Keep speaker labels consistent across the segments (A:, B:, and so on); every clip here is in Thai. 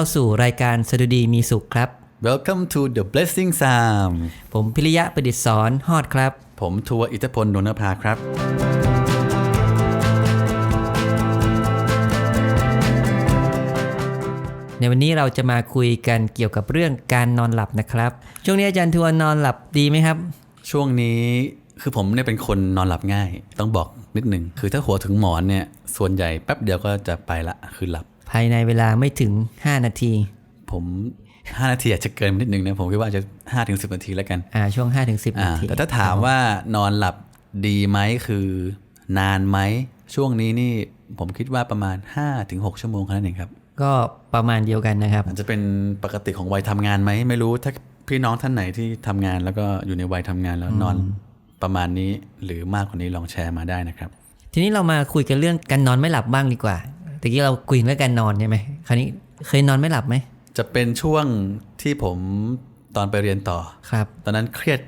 A: ยินดีต้อนรับเข้าสู่รายการสดุดีมีสุขครับ
B: Welcome to the Blessing Psalm
A: ผมพิริยะประดิษฐ์สอนฮอดครับ
B: ผมทัวร์อิทธิพลดวงนภาครับ
A: ในวันนี้เราจะมาคุยกันเกี่ยวกับเรื่องการนอนหลับนะครับ ช่วงนี้อาจารย์ทัวร์นอนหลับดีไหมครับ
B: ช่วงนี้คือผมเนี่ยเป็นคนนอนหลับง่าย ต้องบอกนิดหนึ่งคือถ้าหัวถึงหมอนเนี่ยส่วนใหญ่แป๊บเดียวก็จะไปละคือหลับ
A: ภายในเวลาไม่ถึง 5 นาที
B: ผม5นาทีอาจจะเกินไปนิดนึงนะผมคิดว่าจะ5ถึง10นาทีแล้วกัน
A: อ่าช่วง5-10
B: อ่า
A: นาที
B: แต่ถ้าถามว่านอนหลับดีไหมคือนานไหมช่วงนี้นี่ผมคิดว่าประมาณ5-6ชั่วโมงแค่นั้นเองครับ
A: ก็ประมาณเดียวกันนะครับ
B: อาจจะเป็นปกติของวัยทำงานไหมไม่รู้ถ้าพี่น้องท่านไหนที่ทำงานแล้วก็อยู่ในวัยทำงานแล้วนอนประมาณนี้หรือมากกว่านี้ลองแชร์มาได้นะครับ
A: ทีนี้เรามาคุยกันเรื่องการนอนไม่หลับบ้างดีกว่า ตะกี้เราคุยเรื่องการนอนใช่ไหมคราวนี้เคยนอนไม่หลับไหม
B: จะเป็นช่วงที่ผมตอนไปเรียนต่อ
A: ครับ
B: ตอนนั้นเครียด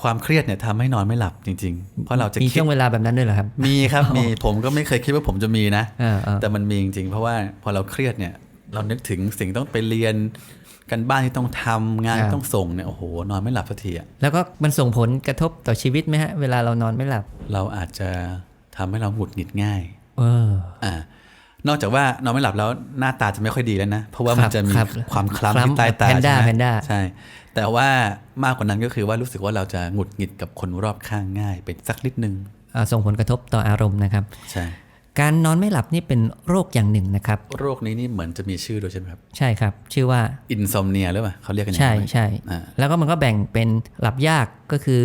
B: ความเครียดเนี่ยทำให้นอนไม่หลับจริง ๆ เพราะเราจะ
A: มี
B: คิด
A: ช่วงเวลาแบบนั้นด้วยเหรอครับ
B: มีครับมีผมก็ไม่เคยคิดว่าผมจะมีนะ
A: เออเออ
B: แต่มันมีจริงๆ เพราะว่าพอเราเครียดเนี่ย เรานึกถึงสิ่งต้องไปเรียนกันบ้านที่ต้องทำงานที่ต้องส่งเนี่ยโอ้โหนอนไม่หลับสักทีอะ
A: แล้วก็มันส่งผลกระทบต่อชีวิตไหมฮะเวลาเรานอนไม่หลับ
B: เราอาจจะทำให้เราหงุดหงิดง่าย
A: เออ
B: อ่า นอกจากว่านอนไม่หลับแล้วหน้าตาจะไม่ค่อยดีแล้วนะ เพราะว่ามันจะมี
A: ครับ
B: ความคล้ำ
A: คล้ำ
B: ที่ใต้ตา
A: แพนด้า
B: ใช่ไหม
A: แพนด้า
B: ใช่ แต่ว่ามากกว่านั้นก็คือว่ารู้สึกว่าเราจะหงุดหงิดกับคนรอบข้างง่ายไปสักนิดนึง
A: เอ่อส่งผลกระทบต่ออารมณ์นะครับ
B: ใช่
A: การนอนไม่หลับนี่เป็นโรคอย่างหนึ่งนะครับ
B: โรคนี้นี่เหมือนจะมีชื่อด้วยใช่ไหมครับ
A: ใช่ครับ ชื่อว่า
B: อินซอมเนียหรือเปล่าเขาเรียกกันอย่าง
A: ใช่
B: นั้นไหม
A: ใช่
B: อ่า
A: แล้วก็มันก็แบ่งเป็นหลับยากก็คือ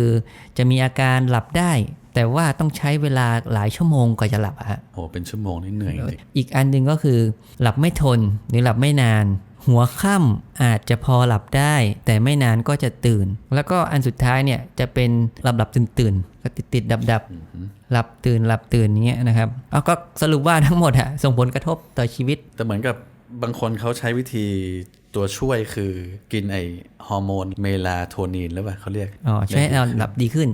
A: จะมีอาการหลับได้ แต่ว่าต้องใช้เวลาหลายชั่วโมงกว่าจะหลับอะฮะ
B: โอ้เป็นชั่วโมงนี่เหนื่อยจริง
A: อีกอันหนึ่งก็คือ หลับไม่ทนหรือหลับไม่นาน หัวค่ำอาจจะพอหลับได้ แต่ไม่นานก็จะตื่น แล้วก็อันสุดท้ายเนี่ยจะเป็นหลับหลับตื่นตื่นๆก็ติดติดดับดับๆหลับตื่นหลับตื่นอย่างเงี้ยนะครับเอาก็สรุปว่าทั้งหมดอะส่งผลกระทบต่อชีวิต
B: แต่เหมือนกับบางคนเขาใช้วิธีตัวช่วยคือกินไอฮอร์โมนเมลาโทนินหรือเปล่าเขาเรียก
A: อ๋อช่วยให้เราหลับดีขึ้น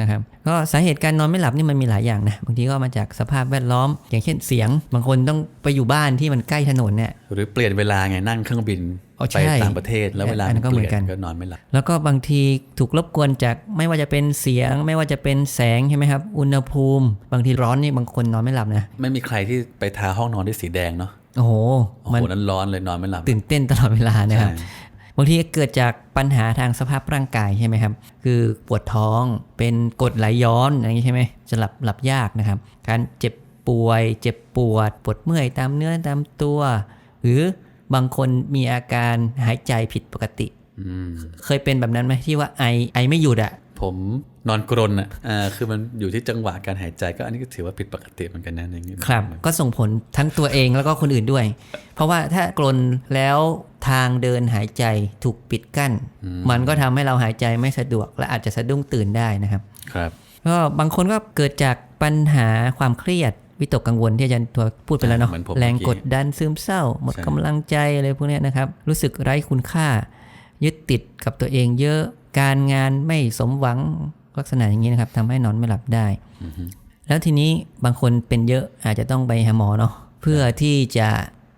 A: นะครับก็สาเหตุการนอนไม่หลับนี่มันมีหลายอย่างนะบางทีก็มาจากสภาพแวดล้อม อย่างเช่นเสียง บางคนต้องไปอยู่บ้านที่มันใกล้ถนนเนี่ย
B: หรือเปลี่ยนเวลาไงนั่งเครื่องบิน
A: อ๋อ
B: ไป
A: ใช่
B: ต่างประเทศแล้วเวลา
A: อันนั้นก็เหมือนกัน
B: ปลี่ยก็นอนไม่หลับ
A: แล้วก็บางทีถูกรบกวนจากไม่ว่าจะเป็นเสียง ไม่ว่าจะเป็นแสงใช่ไหมครับ อุณหภูมิ บางทีร้อนนี่บางคนนอนไม่หลับนะ
B: ไม่มีใครที่ไปทาห้องนอนด้วยสีแดงเนาะ
A: โอ้โห
B: โอ้โห
A: มัน
B: นั้นร้อนเลยนอนไม่หลับ
A: ตื่นเต้นตลอดเวลานะครับ
B: ใช่
A: บางทีเกิดจากปัญหาทางสภาพร่างกายใช่ไหมครับ คือปวดท้องเป็นกรดไหลย้อนอย่างนี้ใช่ไหมจะหลับหลับยากนะครับ การเจ็บป่วย เจ็บปวด ปวดเมื่อยตามเนื้อตามตัว หรือบางคนมีอาการหายใจผิดปกติ
B: อืม
A: เคยเป็นแบบนั้นไหมที่ว่าไอไอไม่หยุดอะ
B: ผม นอนกรนอะอ่าคือมันอยู่ที่จังหวะการหายใจก็อันนี้ก็ถือว่าผิดปกติเหมือนกันนะอย่างนี้
A: ครับ ก็ส่งผลทั้งตัวเองแล้วก็คนอื่นด้วย เพราะว่าถ้ากรนแล้วทางเดินหายใจถูกปิดกั้น มันก็ทำให้เราหายใจไม่สะดวก และอาจจะสะดุ้งตื่นได้นะครับ
B: ครับ
A: ก็บางคนก็เกิดจากปัญหาความเครียดวิตกกังวลที่อาจารย์ตัวพูดไปแล้วเนาะ
B: เหมือนผม
A: แรง
B: เมื่อกี้
A: กดดันซึมเศร้า หมด
B: ใช่
A: กำลังใจอะไรพวกเนี้ยนะครับ รู้สึกไร้คุณค่า ยึดติดกับตัวเองเยอะการงานไม่สมหวัง ลักษณะอย่างนี้นะครับทำให้นอนไม่หลับได้ แล้วทีนี้บางคนเป็นเยอะอาจจะต้องไปหาหมอเนาะเพื่อที่จะ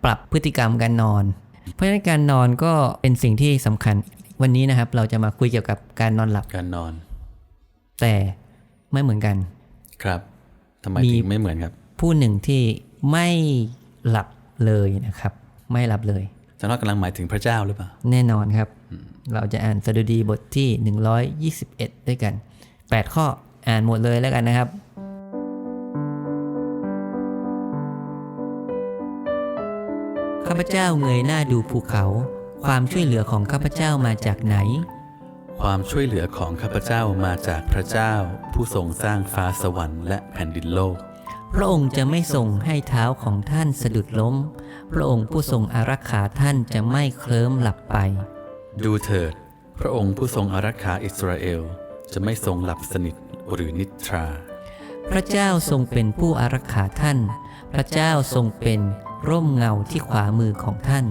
A: ปรับพฤติกรรมการนอน เพราะฉะนั้นการนอนก็เป็นสิ่งที่สำคัญวันนี้นะครับ เราจะมาคุยเกี่ยวกับการนอนหลับ
B: การนอน
A: แต่ไม่เหมือนกัน
B: ครับทำไม
A: มี
B: ถึงไม่เหมือนครับ
A: ผู้หนึ่งที่ไม่หลับเลยนะครับ ไม่หลับเลย
B: จะนอนกำลังหมายถึงพระเจ้าหรือเปล่า
A: แน่นอนครับ เราจะอ่านสดุดีบทที่ 121 ด้วยกัน 8 ข้ออ่านหมดเลยแล้วกันนะครับ ข้าพเจ้าเงยหน้าดูภูเขา ความช่วยเหลือของข้าพเจ้ามาจากไหน
B: ความช่วยเหลือของข้าพเจ้ามาจากพระเจ้า ผู้ทรงสร้างฟ้าสวรรค์และแผ่นดินโลก
A: พระองค์จะไม่ทรงให้เท้าของท่านสะดุดล้ม พระองค์ผู้ทรงอารักขาท่านจะไม่เคลิ้มหลับไป
B: ดูเถิด พระองค์ผู้ทรงอารักขาอิสราเอล จะไม่ทรงหลับสนิทหรือนิทรา
A: พระเจ้าทรงเป็นผู้อารักขาท่าน พระเจ้าทรงเป็นร่มเงาที่ขวามือของท่าน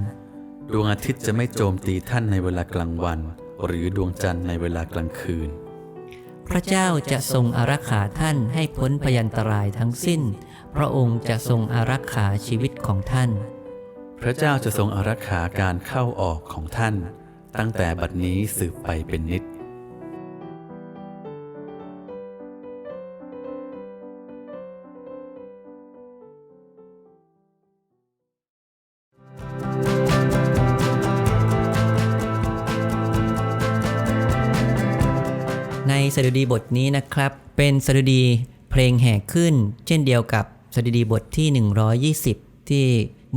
B: ดวงอาทิตย์จะไม่โจมตีท่านในเวลากลางวัน หรือดวงจันทร์ในเวลากลางคืน
A: พระเจ้าจะทรงอารักขาท่านให้พ้นพยันตรายทั้งสิ้น พระองค์จะทรงอารักขาชีวิตของท่าน
B: พพระเจ้าจะทรงอารักขาการเข้าออกของท่าน ตั้งแต่บัดนี้สืบไปเป็นนิจ
A: ในสดุดีบทนี้นะครับ เป็นสดุดีเพลงแห่ขึ้น เช่นเดียวกับสดุดีบทที่ 120 ที่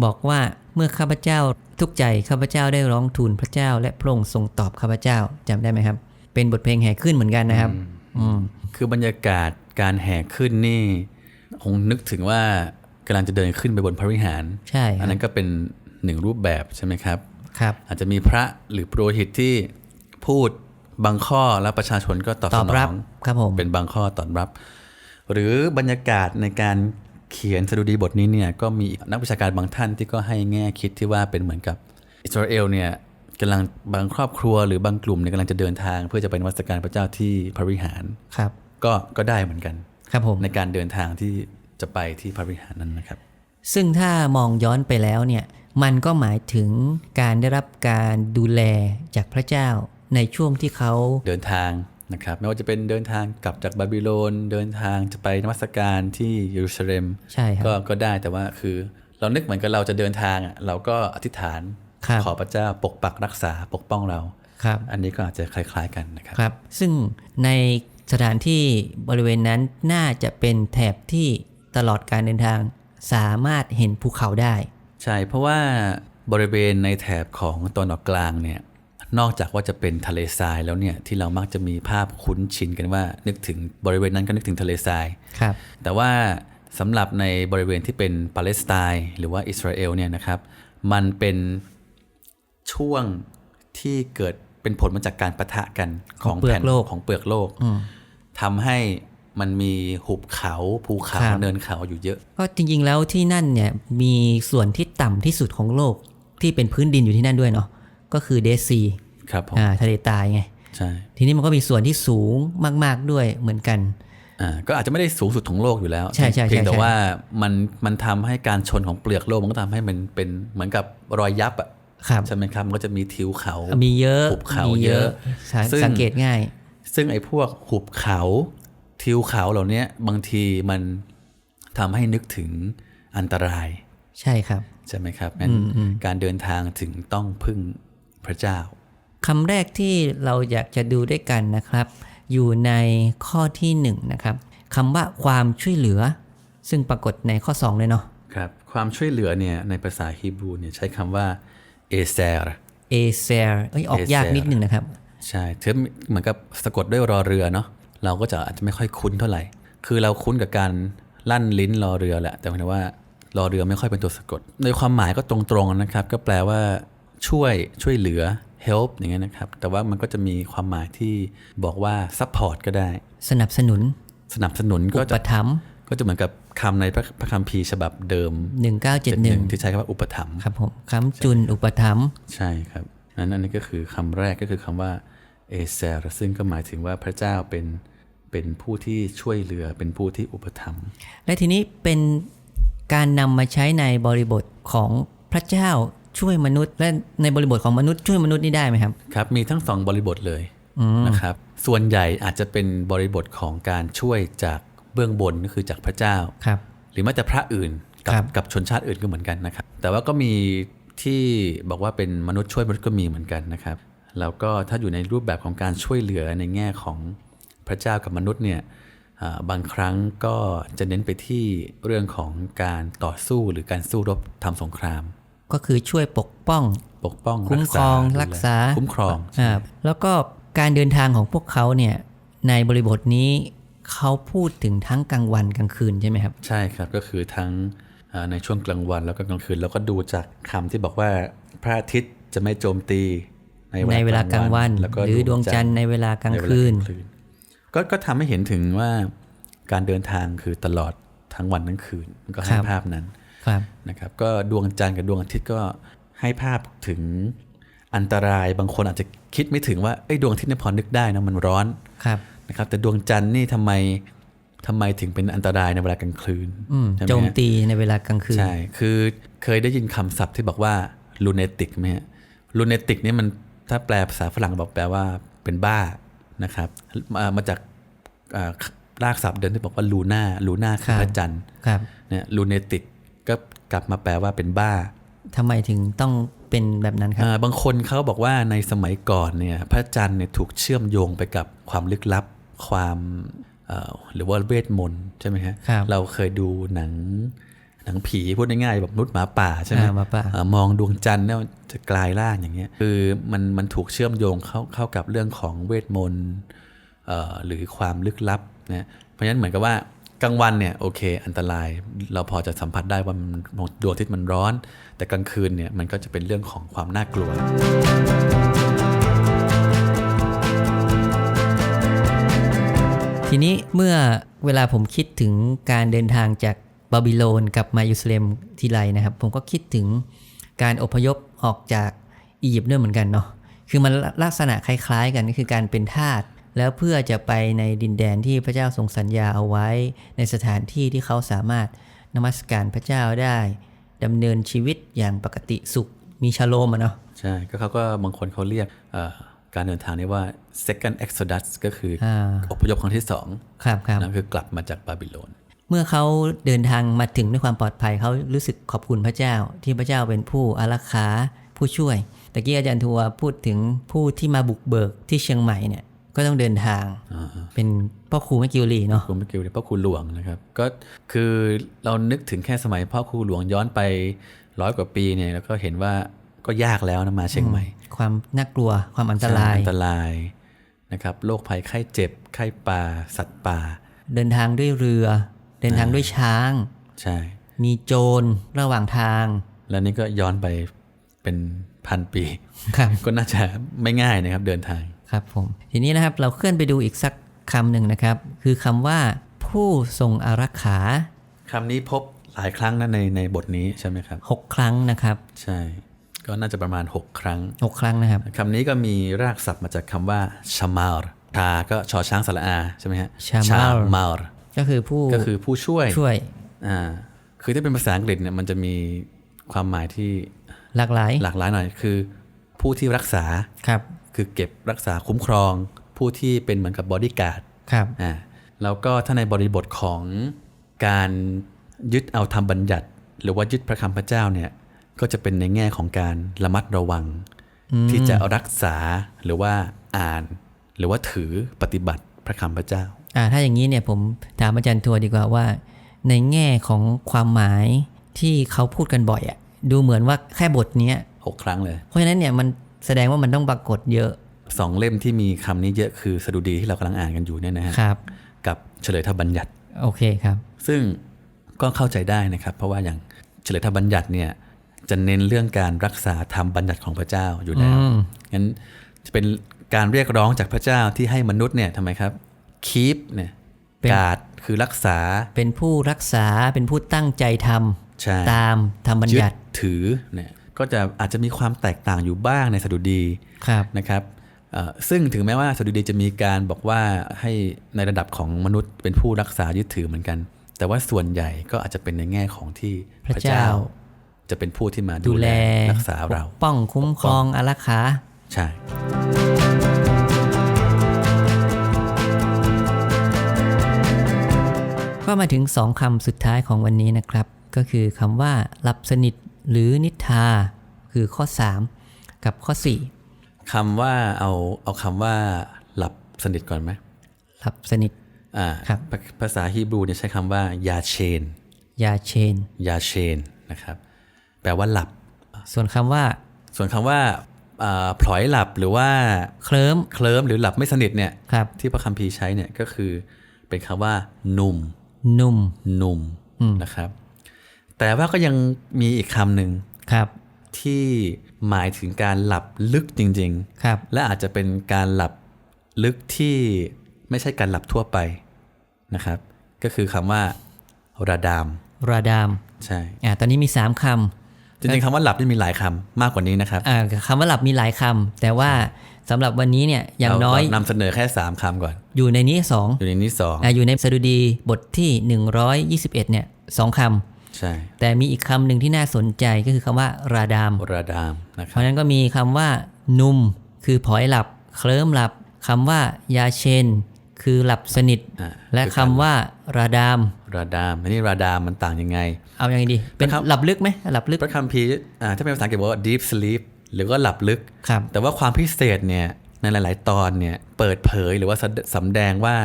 A: บอกว่า เมื่อข้าพเจ้าทุกข์ใจข้าพเจ้าได้ร้องทูลพระเจ้า และพระองค์ทรงตอบข้าพเจ้าจำได้ไหมครับ เป็นบทเพลงแห่ขึ้นเหมือนกันนะครับ อืม
B: คือบรรยากาศการแห่ขึ้นนี่คงนึกถึงว่ากำลังจะเดินขึ้นไปบนพระวิหาร
A: ใช่ค
B: อั
A: รั
B: น
A: บ
B: นั้นก็เป็นหนึ่งรูปแบบใช่ไหมครับ
A: ครับ
B: อาจจะมีพระหรือโปรหิตที่พูดบางข้อแล้วประชาชนก็ตอบ
A: ต
B: ส
A: อบ
B: น
A: รั
B: อบง
A: ครับผม
B: เป็นบางข้อตอบรับ หรือบรรยากาศในการ เขียนสดุดีบทนี้เนี่ยก็มีนักวิชาการบางท่านที่ก็ให้แง่คิดที่ว่าเป็นเหมือนกับอิสราเอลเนี่ยกำลังบางครอบครัวหรือบางกลุ่มเนี่ยกำลังจะเดินทาง เพื่อจะไปนมัสการพระเจ้าที่พระวิหาร
A: ครับ
B: ก็ก็ได้เหมือนกัน
A: ครับผม
B: ในการเดินทางที่จะไปที่พระวิหารนั้นนะครับ
A: ซึ่งถ้ามองย้อนไปแล้วเนี่ยมันก็หมายถึงการได้รับการดูแลจากพระเจ้าในช่วงที่เขา
B: เดินทาง นะครับไม่ว่าจะเป็นเดินทางกลับจากบาบิโลนเดินทางจะไปนมัสการที่เยรูซาเล็ม
A: ใช่ครับ
B: ก็ก็ได้แต่ว่าคือเรานึกเหมือนกับเราจะเดินทางอะเราก็อธิษฐาน
A: ครับ
B: ขอพระเจ้าปกปักรักษาปกป้องเรา
A: ครับ
B: อันนี้ก็อาจจะคล้ายๆกันนะครับ
A: ครับ ซึ่งในสถานที่บริเวณนั้นน่าจะเป็นแถบที่ตลอดการเดินทางสามารถเห็นภูเขาได้
B: ใช่เพราะว่าบริเวณในแถบของตอนออกกลางเนี่ย นอกจากว่าจะเป็นทะเลทรายแล้วเนี่ยที่เรามักจะมีภาพคุ้นชินกันว่า นึกถึงบริเวณนั้นก็นึกถึงทะเลทราย
A: ครับ
B: แต่ว่าสำหรับในบริเวณที่เป็นปาเลสไตน์หรือว่าอิสราเอลเนี่ยนะครับ มันเป็นช่วงที่เกิดเป็นผลมาจากการประทะกัน
A: ของเปลือก
B: แผ่น
A: โลก
B: ของเปลือกโลกทำให้มันมีหุบเขาภูเขา
A: ครับ
B: เนินเขาอยู่เยอะ
A: ก็จริงๆแล้วที่นั่นเนี่ยมีส่วนที่ต่ำที่สุดของโลกที่เป็นพื้นดินอยู่ที่นั่นด้วยเนาะ ก็คือเดซี
B: ครับผม
A: อ่าทะเลตายไง
B: ใช่
A: ทีนี้มันก็มีส่วนที่สูงมาก ๆด้วยเหมือนกัน
B: อ่าก็อาจจะไม่ได้สูงสุดของโลกอยู่แล้ว
A: ใช่ใช่ใช่
B: เพียงแต่
A: ใช่
B: ว่ามันมันทำให้การชนของเปลือกโลกมันก็ทำให้มันเป็นเหมือนกับรอยยับอะ
A: ครับ
B: ใช่ไหมครับมันก็จะมีทิวเขา
A: มีเยอะ
B: หุบเขา
A: มี
B: เยอะ
A: สัง
B: ซึ่ง
A: สังเกตง่าย
B: ซึ่งไอ้พวกหุบเขาทิวเขาเหล่านี้บางทีมันทำให้นึกถึงอันตราย
A: ใช่ครับ
B: ใช่ไหมครับงั้นการเดินทางถึงต้องพึ่ง พระเจ้า
A: คำแรกที่เราอยากจะดูด้วยกันนะครับ อยู่ในข้อที่หนึ่งนะครับคำว่าความช่วยเหลือ ซึ่งปรากฏในข้อ 2 เลยเนาะ
B: ครับความช่วยเหลือเนี่ยในภาษาฮีบรูเนี่ยใช้คำว่าเอเซร
A: เอเซร์เอ้ยออกยาก
B: Ezer
A: นิดหนึ่งนะครับ
B: ใช่เธอเหมือนกับสะกดด้วยรอเรือเนาะเราก็จะอาจจะไม่ค่อยคุ้นเท่าไหร่ คือเราคุ้นกับการลั่นลิ้นรอเรือแหละ แต่หมายถึงว่ารอเรือไม่ค่อยเป็นตัวสะกดในความหมายก็ตรงๆนะครับ ก็แปลว่า ช่วยช่วยเหลือ help อย่างเงี้ยนะครับ แต่ว่ามันก็จะมีความหมายที่บอกว่า support ก็ได้
A: สนับสนุน
B: สนับสนุน
A: อุ
B: ก็
A: ป
B: จะ
A: ถัมภ์
B: ก็จะเหมือนกับคำในพระพระคัมภีร์ฉบับเดิม
A: 1971
B: ที่ใช้คำว่าอุปถัมภ์
A: ครับผมคำจุนอุปถัมภ์
B: ใช่ครับนั้นอันนี้ก็คือคำแรกก็คือคำว่าเอเซรซึ่งก็หมายถึงว่าพระเจ้าเป็นเป็นผู้ที่ช่วยเหลือเป็นผู้ที่อุปถัมภ์
A: และทีนี้เป็นการนำมาใช้ในบริบทของพระเจ้า ช่วยมนุษย์ และในบริบทของมนุษย์ช่วยมนุษย์นี่ได้ไหมครับ
B: ครับมีทั้งสองบริบทเลยนะครับ ส่วนใหญ่อาจจะเป็นบริบทของการช่วยจากเบื้องบนก็คือจากพระเจ้า
A: ครับ
B: หรือแม้แต่พระอื่นกั
A: ครับ
B: กับชนชาติอื่นก็เหมือนกันนะครับ แต่ว่าก็มีที่บอกว่าเป็นมนุษย์ช่วยมนุษย์ก็มีเหมือนกันนะครับแล้วก็ถ้าอยู่ในรูปแบบของการช่วยเหลือในแง่ของพระเจ้ากับมนุษย์เนี่ยอ่าบางครั้งก็จะเน้นไปที่เรื่องของการต่อสู้หรือการสู้รบทำสงคราม
A: ก็คือช่วยปกป้อง
B: ปกป้อง
A: คุ้มครอง
B: ดูแล
A: รักษา
B: คุ้มครอง
A: อ่าแล้วก็การเดินทางของพวกเขาเนี่ยในบริบทนี้เขาพูดถึงทั้งกลางวันกลางคืนใช่ไหมครับ
B: ใช่ครับก็คือทั้งอ่าในช่วงกลางวันแล้วก็กลางคืน แล้วก็ดูจากคำที่บอกว่าพระอาทิตย์จะไม่โจมตี
A: ในเวลากลางวัน
B: แล้วก็
A: หรือดวงจันทร์ในเวลากลางคืน
B: ในเวลากลางคืนก็ก็ทำให้เห็นถึงว่าการเดินทางคือตลอดทั้งวันทั้งคืนมันก็ให้
A: ครับ
B: ภาพนั้น
A: ครับ
B: นะครับก็ดวงจันทร์กับดวงอาทิตย์ก็ให้ภาพถึงอันตรายบางคนอาจจะคิดไม่ถึงว่าเอ้ยดวงอาทิตย์เนี่ยพอนึกได้นะมันร้อน
A: ครับ
B: นะครับแต่ดวงจันทร์นี่ทำไมทำไมถึงเป็นอันตรายในเวลากลางคืน
A: อืม
B: ใช่ไห
A: โจม
B: ฮะ
A: ตีในเวลากลางคืน
B: ใช่คือเคยได้ยินคำศัพท์ที่บอกว่า lunatic ไหมฮะ lunatic นี่มันถ้าแปลภาษาฝรั่งบอกแปลว่าเป็นบ้านะครับมามาจากอ่ารากศัพท์เดิมที่บอกว่า luna luna คือ
A: ครับ
B: พระจันทร์
A: ครับ
B: เนี่ย lunatic ก็กลับมาแปลว่าเป็นบ้า
A: ทำไมถึงต้องเป็นแบบนั้นครับ
B: อ่าบางคนเขาบอกว่าในสมัยก่อนเนี่ยพระจันทร์เนี่ยถูกเชื่อมโยงไปกับความลึกลับความเอ่อหรือว่าเวทมนต์ใช่ไหมฮะ
A: ครับ
B: เราเคยดูหนังหนังผีพูดง่ายๆแบบมนุษย์หมาป่าใช่ไหม
A: อ่าหมาป่า
B: อ่มองดวงจันทร์เนี่ยจะกลายร่างอย่างเงี้ยคือมันมันถูกเชื่อมโยงเข้าเข้ากับเรื่องของเวทมนต์เอ่อหรือความลึกลับนะเพราะฉะนั้นเหมือนกับว่า กลางวันเนี่ยโอเค อันตรายเราพอจะสัมผัสได้ว่ามันดวงอาทิตย์มันร้อน แต่กลางคืนเนี่ยมันก็จะเป็นเรื่องของความน่ากลัว
A: ทีนี้เมื่อเวลาผมคิดถึงการเดินทางจากบาบิโลนกลับมายรูซาเลมทีไรนะครับ ผมก็คิดถึงการอพยพออกจากอียิปต์ด้วยเหมือนกันเนาะคือมันลักษณะคล้าย ๆ กันก็คือการเป็นทาส แล้วเพื่อจะไปในดินแดนที่พระเจ้าทรงสัญญาเอาไว้ ในสถานที่ที่เขาสามารถนมัสการพระเจ้าได้ดำเนินชีวิตอย่างปกติสุขมีชาโลมอะเนาะ
B: ใช่ก็เขาก็บางคนเขาเรียกเอ่อการเดินทางนี้ว่า second exodus ก็คืออาอพยพครั้งที่สอง
A: ครับครับ
B: นั่นคือกลับมาจากบาบิโลน
A: เมื่อเขาเดินทางมาถึงด้วยความปลอดภัยเขารู้สึกขอบคุณพระเจ้า ที่พระเจ้าเป็นผู้อารักขาผู้ช่วยตะกี้อาจารย์ทัวร์พูดถึงผู้ที่มาบุกเบิกที่เชียงใหม่เนี่ย ก็ต้องเดินทาง เป็นพ่อครูแม่กิวลีเนาะ
B: ครูไม่เกี่ยวกับพ่อครูหลวงนะครับ ก็คือเรานึกถึงแค่สมัยพ่อครูหลวงย้อนไปร้อยกว่าปีเนี่ยแล้วก็เห็นว่าก็ยากแล้วนะมาเชียงใหม่
A: ความน่ากลัวความอันตราย
B: อันตรายนะครับโรคภัยไข้เจ็บไข้ป่า สัตว์ป่า
A: เดินทางด้วยเรือ เดินทางด้วยช้าง
B: ใช่
A: มีโจรระหว่างทาง
B: แล้วนี่ก็ย้อนไปเป็นพันปี
A: ครับ
B: ก็น่าจะไม่ง่ายนะครับเดินทาง
A: ครับผมทีนี้นะครับเราเคลื่อนไปดูอีกสักคำหนึ่งนะครับ คือคำว่าผู้ทรงอารักขา
B: คำนี้พบหลายครั้งนะในในบทนี้ใช่ไหมครับ
A: หกครั้งนะครับ
B: ใช่ ก็น่าจะประมาณ 6 ครั้ง
A: หกครั้งนะครับ
B: คำนี้ก็มีรากศัพท์มาจากคำว่าชามาร์ชาก็ชอช้างสระอาใช่ไหมฮะ
A: Shamar
B: มาร์
A: ก็คือผู้
B: ก็คือผู้ช่วย
A: ช่วย
B: อ่าคือถ้าเป็นภาษาอังกฤษเนี่ยมันจะมีความหมายที่
A: หลากหลาย
B: หลากหลายหน่อยคือ ผู้ที่รักษา
A: ครับ
B: คือเก็บรักษาคุ้มครอง ผู้ที่เป็นเหมือนกับบอดี้การ์ด
A: ครับ
B: อ่าแล้วก็ถ้าในบริบทของการยึดเอาธรรมบัญญัติ หรือว่ายึดพระคำพระเจ้าเนี่ยก็จะเป็นในแง่ของการระมัดระวัง ที่จะรักษาหรือว่าอ่าน หรือว่าถือปฏิบัติพระคำพระเจ้า
A: อ่าถ้าอย่างนี้เนี่ยผมถามอาจารย์ทัวร์ดีกว่าว่า ในแง่ของความหมายที่เขาพูดกันบ่อยอะดูเหมือนว่าแค่บทเนี้ย
B: 6ครั้งเลย
A: เพราะฉะนั้นเนี่ยมัน แสดงว่ามันต้องปรากฏเยอะ
B: สองเล่มที่มีคำนี้เยอะคือสดุดีที่เรากำลังอ่านกันอยู่เนี่ยนะฮะ
A: ครับ
B: กับเฉลยธรรมบัญญัติ
A: โอเคครับ
B: ซึ่งก็เข้าใจได้นะครับ เพราะว่าอย่างเฉลยธรรมบัญญัติเนี่ยจะเน้นเรื่องการรักษาธรรมบัญญัติของพระเจ้าอยู่แล้ว
A: อืม
B: งั้นจะเป็นการเรียกร้องจากพระเจ้าที่ให้มนุษย์เนี่ยทำไมครับ keep เนี่ย
A: เป็น
B: การ์ดคือรักษา
A: เป็นผู้รักษาเป็นผู้ตั้งใจท
B: ใช่ำ
A: ตามธรรมบัญ
B: ยึ
A: ญั
B: ด
A: ติ
B: ถือเนี่ย ก็จะอาจจะมีความแตกต่างอยู่บ้างในสดุดี
A: ครับ
B: นะครับเอ่อซึ่งถึงแม้ว่าสดุดีจะมีการบอกว่าให้ในระดับของมนุษย์เป็นผู้รักษายึดถือเหมือนกัน แต่ว่าส่วนใหญ่ก็อาจจะเป็นในแง่ของที่
A: พระเจ้า
B: จะเป็นผู้ที่มา
A: ดู
B: ดู
A: แล
B: แลรักษาเรา
A: ปกป้องคุ้มครองอารักขา
B: ใช่
A: ก็มาถึงสองคำสุดท้ายของวันนี้นะครับ ก็คือคำว่าหลับสนิท หรือนิทาคือข้อ 3 กับข้อ
B: คำว่าเอาเอาคำว่าหลับสนิทก่อนไหม
A: 4หลับสนิท
B: อ่า
A: ครับ
B: ภาภาษาฮีบรูเนี่ยใช้คำว่ายาเชน
A: ยาเชน
B: ยาเชนนะครับแปลว่าหลับ
A: ส่วนคำว่า
B: ส่วนคำว่าอ่าพลอยหลับหรือว่า
A: เคลิ้ม
B: เคลิ้มหรือหลับไม่สนิทเนี่ย
A: ครับ
B: ที่พระคัมภีร์ใช้เนี่ยก็คือเป็นคำว่าหนุ่ม
A: นุ่ม
B: หนุ่มนะครับ แต่ว่าก็ยังมีอีกคำหนึ่ง
A: ครับ
B: ที่หมายถึงการหลับลึกจริง
A: ครับ
B: ๆและอาจจะเป็นการหลับลึกที่ไม่ใช่การหลับทั่วไปนะครับ ก็คือคำว่าระดาม
A: ราดาม
B: ใช่
A: อ่าตอนนี้มี 3ค
B: จริงๆคำว่าหลับนี่มีหลายคำมากกว่านี้นะครับ
A: อ่าคำว่าหลับมีหลายคำแต่ว่าสำหรับวันนี้เนี่ยอย่าง
B: เรา
A: น้อย
B: เรานำเสนอแค่ 3คำก่อน
A: อยู่ในนี้สอง
B: อยู่ในนี้สอง
A: อ่าอยู่ในสดุดีบทที่ 121เนี่ยสองค
B: ใช่ำ
A: แต่มีอีกคำหนึ่งที่น่าสนใจก็คือคำว่าราดาม
B: ราดามนะค
A: เพ
B: รับ
A: ราะฉะนั้นก็มีคำว่า นุมคือผอยหลับ เคลิ้มหลับคำว่ายาเชน คือหลับสนิท
B: อ่า
A: และ
B: คือ
A: คำว่าราดาม
B: ราดามอันนี้ราดามมันต่างยังไง
A: เอาอย่างไงดี เป็น
B: นะครับ
A: หลับลึกไหมหลับลึก
B: พระคัมภีร์อ่าถ้าเป็นภาษาอังกฤษบอกว่า deep sleep หรือว่าหลับลึก
A: ครับ
B: แต่ว่าความพิเศษเนี่ยในหลาย ๆ ตอนเนี่ยเปิดเผยหรือว่าสำสำแดงว่า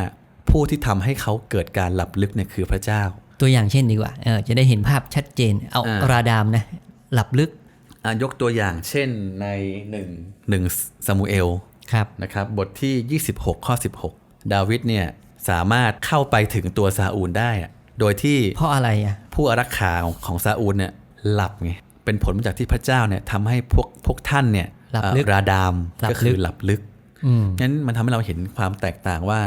B: ผู้ที่ทำให้เขาเกิดการหลับลึกเนี่ยคือพระเจ้า
A: ตัวอย่างเช่นดีกว่าเออจะได้เห็นภาพชัดเจน เอา
B: อ่า
A: ราดามนะหลับลึก
B: อะยกตัวอย่างเช่นในหนึ่งหนึ่งซามูเอล
A: ครับ
B: นะครับบทที่ 26 ข้อ 16 ดาวิดเนี่ยสามารถเข้าไปถึงตัวซาอูลได้อะโดยที่
A: เพราะอะไรอะ
B: ผู้อารักขาของของซาอูลเนี่ยหลับไงเป็นผลมาจากที่พระเจ้าเนี่ยทำให้พวกพวกท่านเนี่ย
A: หลับลึก
B: เอ่อราดาม
A: หลับ
B: ก็คื
A: ลึ
B: อกหลับลึก
A: อืม
B: งั้นมันทำให้เราเห็นความแตกต่างว่า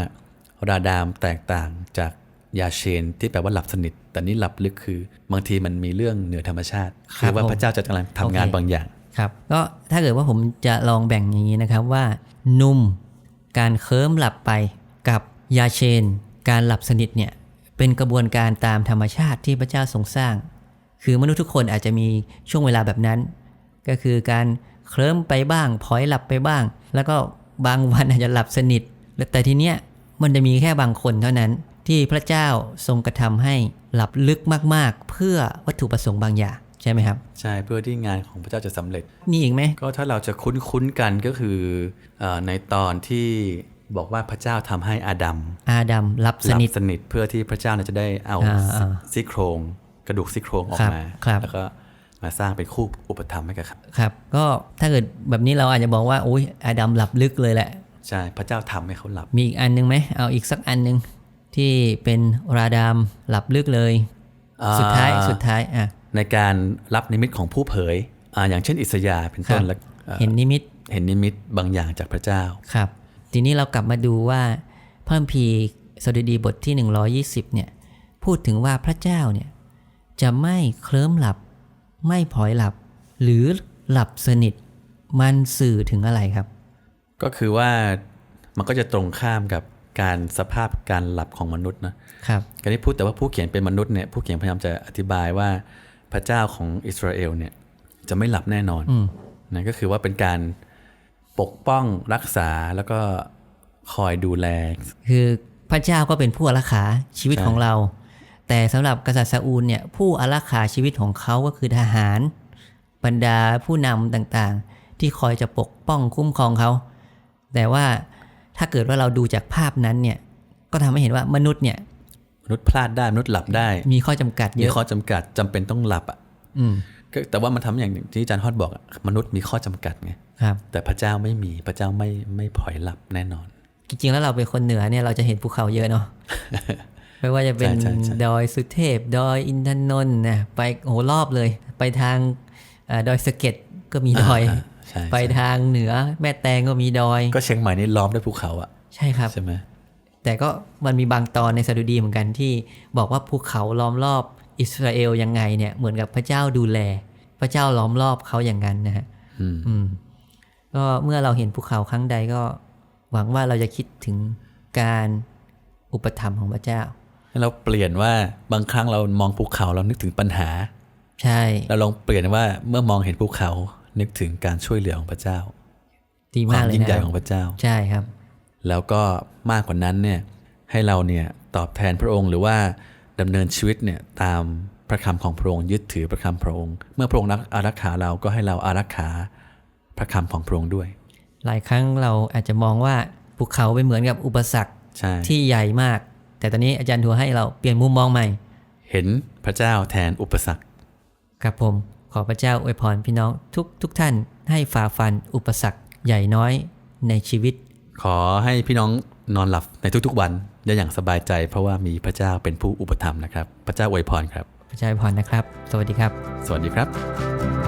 B: ราดามแตกต่างจาก ยาเชนที่แปลว่าหลับสนิท แต่นี่หลับลึกคือบางทีมันมีเรื่องเหนือธรรมชาติ
A: ครับ
B: คือว่า
A: ผม
B: พระเจ้าจะกำลังทำงาน
A: โอเค
B: บางอย่าง
A: ครับก็ถ้าเกิดว่าผมจะลองแบ่งอย่างนี้นะครับว่านุ่มการเคลิ้มหลับไปกับยาเชน การหลับสนิทเนี่ยเป็นกระบวนการตามธรรมชาติที่พระเจ้าทรงสร้าง คือมนุษย์ทุกคนอาจจะมีช่วงเวลาแบบนั้น ก็คือการเคลิ้มไปบ้างพลอยหลับไปบ้าง แล้วก็บางวันอาจจะหลับสนิทและแต่ทีเนี้ยมันจะมีแค่บางคนเท่านั้น ที่พระเจ้าทรงกระทำให้หลับลึกมากๆ เพื่อวัตถุประสงค์บางอย่างใช่ไหมครับ
B: ใช่เพื่อที่งานของพระเจ้าจะสำเร็จ
A: มีอีกไหม
B: ก็ถ้าเราจะคุ้นๆกันก็คือเออในตอนที่บอกว่าพระเจ้าทำให้อาดัม
A: อาดัมหลับ
B: ห
A: ส
B: ลับ
A: นิท
B: สนิทเพื่อที่พระเจ้าเนี่ยจะได้เอา
A: อ่าอ่า
B: ซี่โครงกระดูกซี่โครงออ
A: ครั
B: ก
A: บ
B: มา
A: ครับ
B: แล้วก็มาสร้างเป็นคู่อุปถัมภ์ให้กับเขา
A: ครับ ก็ถ้าเกิดแบบนี้เราอาจจะบอกว่าโอ้ยอาดัมหลับลึกเลยแหละ
B: ใช่พระเจ้าทำให้เขาหลับ
A: มีอีกอันนึงไหมเอาอีกสักอันนึง ที่เป็นราดามหลับลึกเลย
B: อ่า
A: สุดท้ายสุดท้ายอะ
B: ในการรับนิมิตของผู้เผยอาอย่างเช่นอิสยาห์เป็นต้
A: ครั
B: น
A: บ
B: แล้วเอ่อ
A: เห็นนิมิต
B: เห็นนิมิตบางอย่างจากพระเจ้า
A: ครับ ทีนี้เรากลับมาดูว่าพระคัมภีร์สดุดีบทที่ 120เนี่ยพูดถึงว่าพระเจ้าเนี่ยจะไม่เคลิ้มหลับ ไม่พลอยหลับ หรือหลับสนิทมันสื่อถึงอะไรครับ
B: ก็คือว่ามันก็จะตรงข้ามกับ การสภาพการหลับของมนุษย์นะครับการที่พูดแต่ว่าผู้เขียนเป็นมนุษย์เนี่ยผู้เขียนพยายามจะอธิบายว่าพระเจ้าของอิสราเอลเนี่ยจะไม่หลับแน่นอน
A: อืม
B: นั่นก็คือว่าเป็นการปกป้องรักษาแล้วก็คอยดูแล
A: คือพระเจ้าก็เป็นผู้อารักขาชีวิต
B: ใช่
A: ของเรา แต่สำหรับกษัตริย์ซาอูลเนี่ยผู้อารักขาชีวิตของเขาก็คือทหาร บรรดาผู้นำต่างๆ ที่คอยจะปกป้องคุ้มครองเขา แต่ว่า ถ้าเกิดว่าเราดูจากภาพนั้นเนี่ย ก็ทำให้เห็นว่ามนุษย์เนี่ย
B: มนุษย์พลาดได้มนุษย์หลับได้
A: มีข้อจำกัดเย
B: มี
A: อะ
B: ข้อจำกัดจำเป็นต้องหลับอะ
A: อืม
B: ก็แต่ว่ามันทำอย่างที่อาจารย์ฮอดบอกอะมนุษย์มีข้อจำกัดไง
A: ครับ
B: แต่พระเจ้าไม่มีพระเจ้าไม่ไม่ปล่อยหลับแน่นอน
A: จริงๆแล้วเราเป็นคนเหนือเนี่ยเราจะเห็นภูเขาเยอะเนาะไม่ว่าจะเป็น
B: ใช่ใช่ใช่
A: ดอยสุเทพ ดอยอินทนนท์นะไปโอ้โหรอบเลย ไปทางเอ่อดอยสะเก็ดก็มีดอยา
B: ใช่
A: ไป
B: ใช่
A: ทางเหนือแม่แตงก็มีดอย
B: ก็เชียงใหม่นี่ล้อมด้วยภูเขาอะ
A: ใช่ครับ
B: ใช่ไหม
A: แต่ก็มันมีบางตอนในสดุดีเหมือนกันที่บอกว่าภูเขาล้อมรอบอิสราเอลยังไงเนี่ยเหมือนกับพระเจ้าดูแล พระเจ้าล้อมรอบเขาอย่างนั้นนะฮะ
B: อืม
A: อืมก็เมื่อเราเห็นภูเขาครั้งใดก็ หวังว่าเราจะคิดถึงการอุปถัมภ์ของพระเจ้า
B: ให้เราเปลี่ยนว่าบางครั้งเรามองภูเขาเรานึกถึงปัญหา
A: ใช่
B: เราลองเปลี่ยนว่าเมื่อมองเห็นภูเขา นึกถึงการช่วยเหลือของพระเจ้า
A: ดี
B: ความา
A: กเลย
B: ยิ่ง
A: นะ
B: ใหญ่
A: ครับ
B: ของพระเจ้า
A: ใช่ครับ
B: แล้วก็มากกว่านั้นเนี่ยให้เราเนี่ยตอบแทนพระองค์หรือว่าดำเนินชีวิตเนี่ยตามพระคำของพระองค์ยึดถือพระคำพระองค์ เมื่อพระองค์รักอารักขาเราก็ให้เราอารักขาพระคำของพระองค์ด้วย
A: หลายครั้งเราอาจจะมองว่าภูเขาเป็นเหมือนกับอุปสรรค
B: ใช่
A: ที่ใหญ่มาก แต่ตอนนี้อาจารย์ทัวร์ให้เราเปลี่ยนมุมมองใหม่
B: เห็นพระเจ้าแทนอุปสรรค
A: ครับผม ขอพระเจ้าอวยพรพี่น้องทุกทุกท่านให้ฝ่าฟันอุปสรรคใหญ่น้อยในชีวิต
B: ขอให้พี่น้องนอนหลับในทุกๆวันได้อย่างสบายใจ เพราะว่ามีพระเจ้าเป็นผู้อุปถัมภ์นะครับ พระเจ้าอวยพรครับ
A: พระเจ้าอวยพรนะครับ สวัสดีครับ
B: สวัสดีครับ